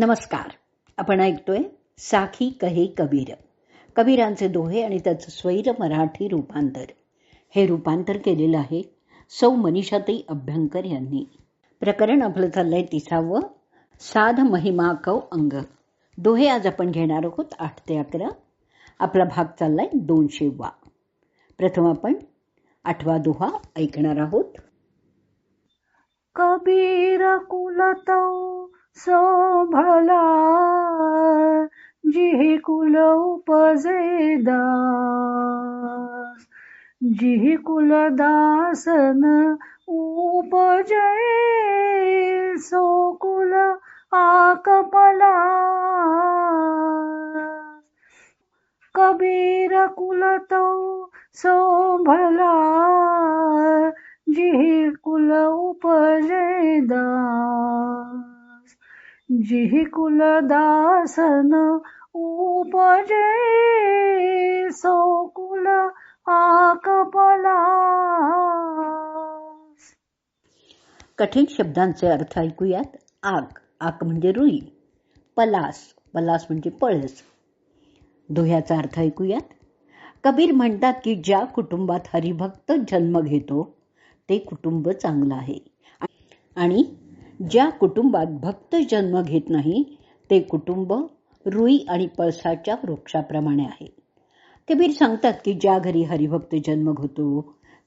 नमस्कार. आपण ऐकतोय साखी कहे कबीर. कबीरांचे दोहे आणि त्याचं स्वैर मराठी रूपांतर. हे रूपांतर केलेलं आहे सौ मनीषाताई अभ्यंकर यांनी. प्रकरण आपलं चाललंय तिसावं. साध महिमा कौ अंग. दोहे आज आपण घेणार आहोत आठ ते अकरा. आपला भाग चाललाय दोनशे वा. प्रथम आपण आठवा दोहा ऐकणार आहोत. कबीर कुलता सोभला जिहि कुल उपजेदास जिही जिहि कुल दासन उपजे सो कुल आकपला। कबीर कुलतो सोभला जिहि कुल उपजेदास जिहि कुल दासन उपजे सो कुल आकपला कठीण शब्दांचे अर्थ ऐकूयात. आग आक म्हणजे रुई. पलास पलास म्हणजे पळस. दोह्याचा अर्थ ऐकूयात. कबीर म्हणतात की ज्या कुटुंबात हरिभक्त जन्म घेतो ते कुटुंब चांगलं आहे. आणि ज्या कुटुंबात भक्त जन्म घेत नाही ते कुटुंब रुई आणि पळसाच्या वृक्षाप्रमाणे आहे. कबीर सांगतात की ज्या घरी हरिभक्त जन्म घेतो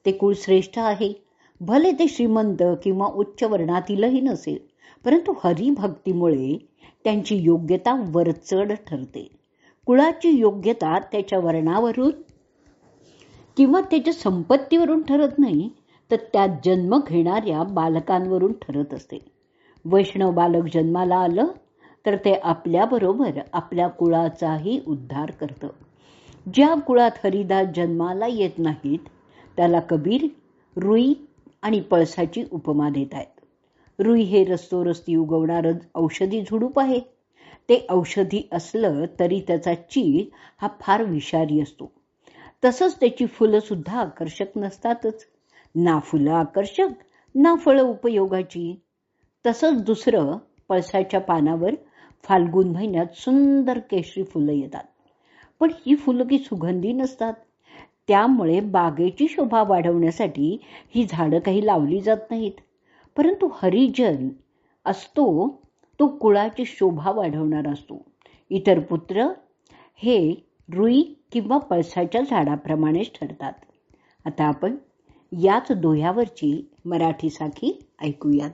ते कुळ श्रेष्ठ आहे. भले ते श्रीमंत किंवा उच्च वर्णातीलही नसेल परंतु हरिभक्तीमुळे त्यांची योग्यता वरचढ ठरते. कुळाची योग्यता त्याच्या वर्णावरून किंवा त्याच्या संपत्तीवरून ठरत नाही तर त्यात जन्म घेणाऱ्या बालकांवरून ठरत असते. वैष्णव बालक जन्माला आलं तर ते आपल्याबरोबर आपल्या कुळाचाही उद्धार करतं. ज्या कुळात हरिदास जन्माला येत नाहीत त्याला कबीर रुई आणि पळसाची उपमा देत आहेत. रुई हे रस्तोरस्ती उगवणारं औषधी झुडूप आहे. ते औषधी असलं तरी त्याचा चीळ हा फार विषारी असतो. तसंच त्याची फुलं सुद्धा आकर्षक नसतातच. ना फुलं आकर्षक ना फळं उपयोगाची. तसंच दुसरं पळसाच्या पानावर फाल्गुन महिन्यात सुंदर केशरी फुलं येतात. पण ही फुलं की सुगंधी नसतात. त्यामुळे बागेची शोभा वाढवण्यासाठी ही झाडं काही लावली जात नाहीत. परंतु हरिजन असतो तो कुळाची शोभा वाढवणारा असतो. इतर पुत्र हे रुई किंवा पळसाच्या झाडाप्रमाणेच ठरतात. आता आपण याच दोह्यावरची मराठी साखी ऐकूयात.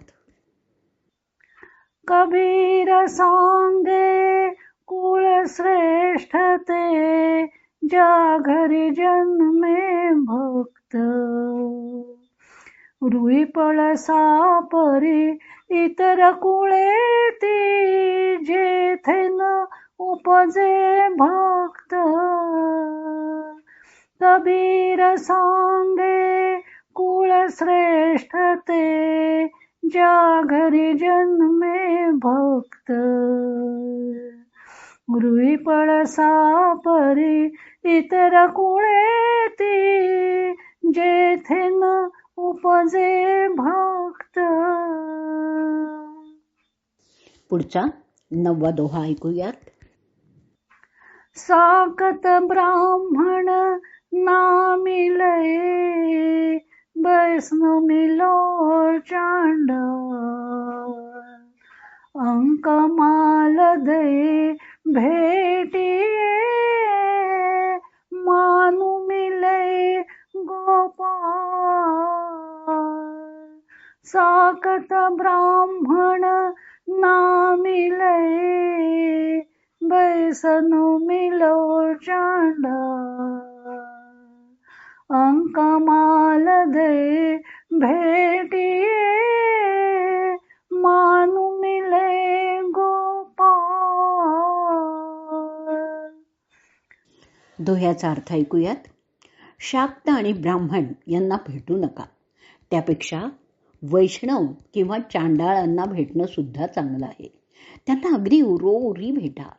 कबीर सांगे कुळ श्रेष्ठ ते ज्या घरी जन्मे भक्त. रुई पळसा परी इतर कुळे ती जेथे न उपजे भक्त. कबीर सांगे कुळ श्रेष्ठ ते ज्या घरी जन्मे भक्त। रुई पळसा परी इतर कुळे ती जेथे न उपजे भक्त। पुढचा नववा दोहा ऐकूयात. साकत ब्राह्मण नामिले वैष्णव मिलो चांड अंक माल दे भेटी मानु मिले गोपाल साकत ब्राह्मण नामिले. बैसनु मिलो चांडा अंक माल दे भेटी मानु मिले गोपाल। दोह्याचा अर्थ ऐकूयात. शाक्त आणि ब्राह्मण यांना भेटू नका. त्यापेक्षा वैष्णव किंवा चांडाळांना भेटणं सुद्धा चांगलं आहे. त्यांना अगदी उरोउरी भेटा.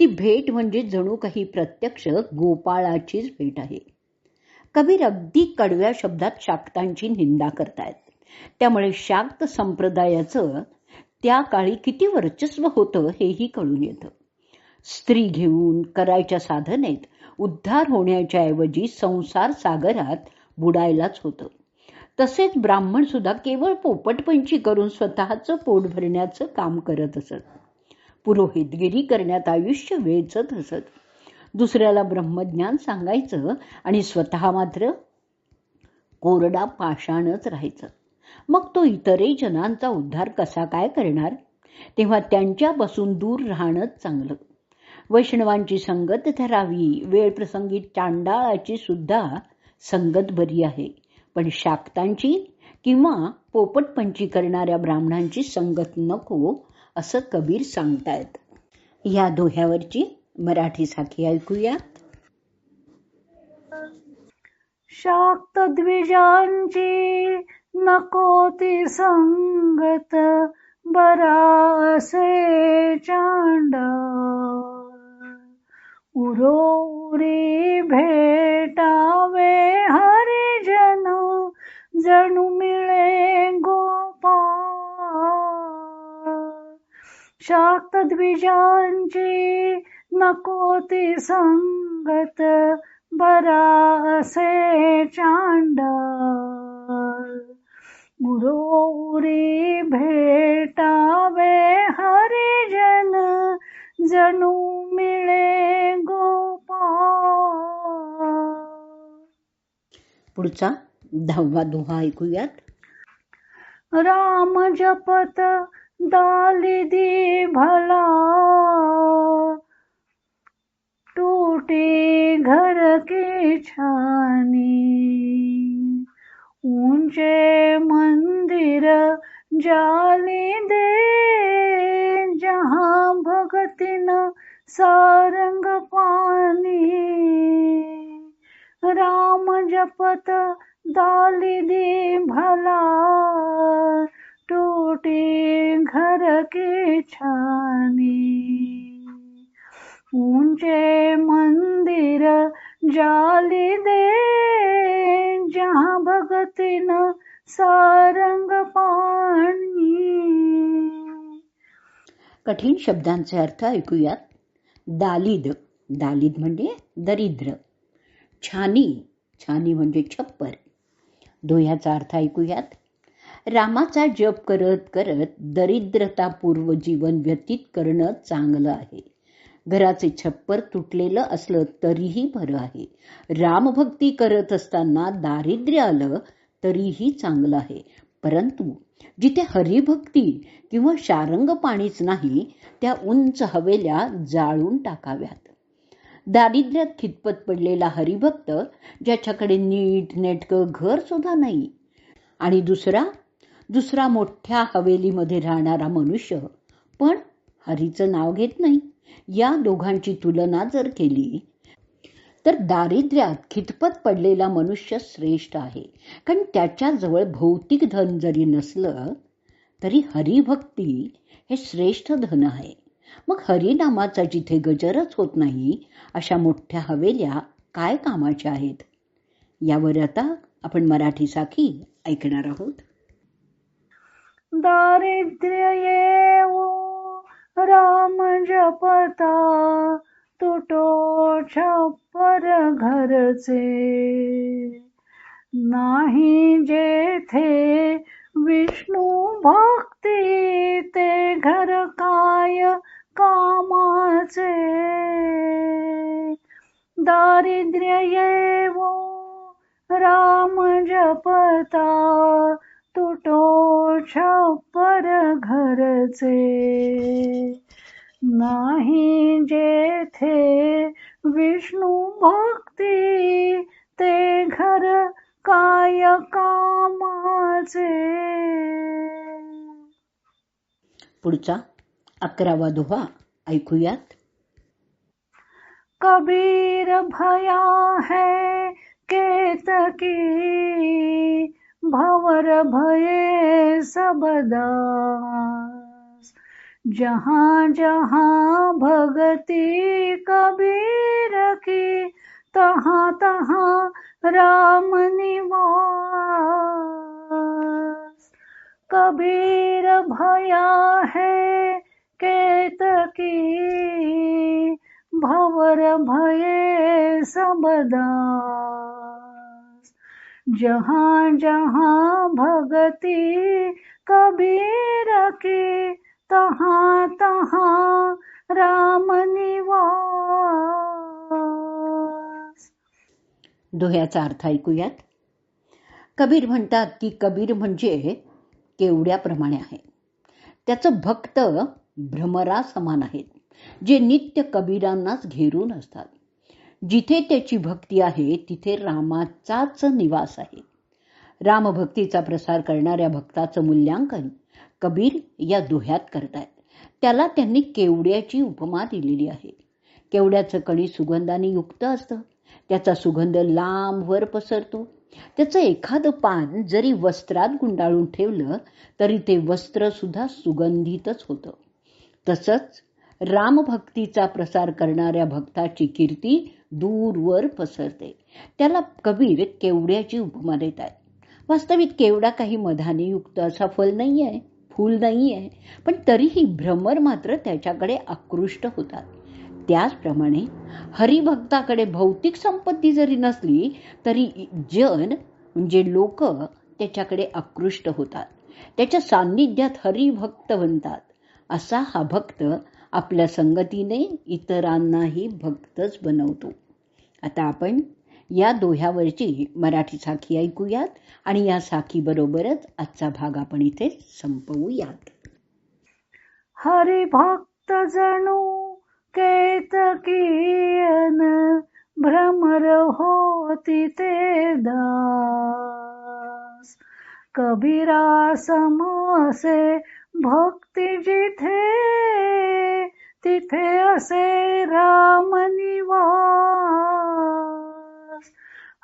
ती भेट म्हणजे जणू काही प्रत्यक्ष गोपाळाचीच भेट आहे. कबीर अगदी कडव्या शब्दात शाक्तांची निंदा करतायत. त्यामुळे शाक्त संप्रदायाचं त्या काळी किती वर्चस्व होतं हेही कळून येतं. स्त्री घेऊन करायच्या साधनेत उद्धार होण्याच्या ऐवजी संसार सागरात बुडायलाच होतं. तसेच ब्राह्मण सुद्धा केवळ पोपटपंची करून स्वतःचं पोट भरण्याचं काम करत असत. पुरोहितगिरी करण्यात आयुष्य वेचत असत. दुसऱ्याला ब्रह्मज्ञान सांगायचं आणि स्वतः मात्र कोरडा पाषाणच राहायचं. मग तो इतरही जनांचा उद्धार कसा काय करणार? तेव्हा त्यांच्यापासून दूर राहणंच चांगलं. वैष्णवांची संगत धरावी वेळ प्रसंगी चांडाळाची सुद्धा संगत बरी आहे. पण शाक्तांची किंवा पोपटपंची करणाऱ्या ब्राह्मणांची संगत नको असं कबीर सांगतायत. या दोह्यावरची मराठीसाठी ऐकूयात. ऐकूया शाक्त द्विजांची नको ती संगत बरा असे चांड उरोरी भेटावे हरिजन जणू शाक्त द्विजांची नको ती संगत बरा असे चांड गुरोरी भेटावे हरिजन जणू मिळे गोपाळ. पुढचा दहावा दोहा ऐकूयात. राम जपत दालिदी भला टूटी घर के छानी। ऊंचे मंदिर जाली दे जहाँ भगतिन सारंग पानी। राम जपत दालिदी भला टूटे घर के छानी। ऊंचे मंदिर जाली दे जहाँ भगतिन सारंग पाणी। कठीण शब्दांचे अर्थ ऐकूयात. दालिद दालिद म्हणजे दरिद्र. छानी छानी म्हणजे छप्पर. दोह्याचा अर्थ ऐकूयात. रामाचा जप करत करत दरिद्रतापूर्व जीवन व्यतीत करणं चांगलं आहे. घराचे छप्पर तुटलेलं असलं तरीही बरं आहे. रामभक्ती करत असताना दारिद्र्य आलं तरीही चांगलं आहे. परंतु जिथे हरिभक्ती किंवा शारंग पाणीच नाही त्या उंच हवेल्या जाळून टाकाव्यात. दारिद्र्यात खितपत पडलेला हरिभक्त ज्याच्याकडे नीट नेटकं घर सुद्धा नाही. आणि दुसरा दुसरा मोठ्या हवेलीमध्ये राहणारा मनुष्य. पण हरीचं नाव घेत नाही. या दोघांची तुलना जर केली तर दारिद्र्यात खितपत पडलेला मनुष्य श्रेष्ठ आहे. कारण त्याच्याजवळ भौतिक धन जरी नसलं तरी हरिभक्ती हे श्रेष्ठ धन आहे. मग हरिनामाचा जिथे गजरच होत नाही अशा मोठ्या हवेल्या काय कामाच्या आहेत? यावर आता आपण मराठी साखी ऐकणार आहोत. दारिद्र्य येवो राम जपता तुटो छप्पर घरचे. नाही जेथे विष्णू भक्ती ते घर काय कामाचे. दारिद्र्य येवो राम जपता तुटो छप्पर घरचे. नाही जेथे विष्णू भक्ती ते घर काय कामाचे? पुढचा अकरावा दोहा ऐकूयात. कबीर भया है केतकी. भवर भये सबदास। जहाँ जहाँ भगति कबीर की, तहाँ तहाँ राम निवास। कबीर भया है केतकी भवर भये सबदा जहाँ जहाँ भगति कबीर के तहाँ तहाँ राम निवास। दोह्याचा अर्थ ऐकूयात. कबीर म्हणतात की कबीर म्हणजे केवड्याप्रमाणे आहे. त्याचं भक्त भ्रमरा समान आहेत जे नित्य कबीरांनाच घेरून असतात. जिथे त्याची भक्ती आहे तिथे रामाचाच निवास आहे. रामभक्तीचा प्रसार करणाऱ्या भक्ताचं मूल्यांकन कबीर या दोह्यात करतायत. त्याला त्यांनी केवड्याची उपमा दिलेली आहे. केवड्याचं कणी सुगंधाने युक्त असतं. त्याचा सुगंध लांबवर पसरतो. त्याचं एखादं पान जरी वस्त्रात गुंडाळून ठेवलं तरी ते वस्त्र सुद्धा सुगंधितच होतं. तसंच रामभक्तीचा प्रसार करणाऱ्या भक्ताची कीर्ती दूरवर पसरते. त्याला कबीर केवड्याची उपमा देत आहेत वास्तविक केवडा काही मधाने युक्त असा फल नाही आहे फूल नाही आहे पण तरीही भ्रमर मात्र त्याच्याकडे आकृष्ट होतात. त्याचप्रमाणे हरिभक्ताकडे भौतिक संपत्ती जरी नसली तरी जन म्हणजे लोक त्याच्याकडे आकृष्ट होतात. त्याच्या सान्निध्यात हरिभक्त बनतात. असा हा भक्त आपल्या संगतीने इतरांनाही भक्तच बनवतो. आता आपण या दोह्यावरची मराठी साखी ऐकूयात आणि या साखीबरोबरच आजचा भाग आपण इथे संपवूयात. हरिभक्त जणू केतकीयन भ्रमर होती ते दास. कबीरा समसे भक्ती जिथे तिथे असे राम निवास.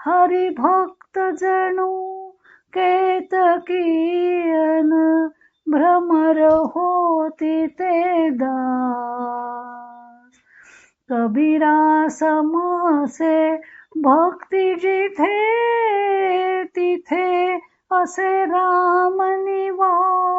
हरिभक्त जणू केतकीयन भ्रमर होती ते दास. कबीरा समसे भक्ती जिथे तिथे असे राम निवास.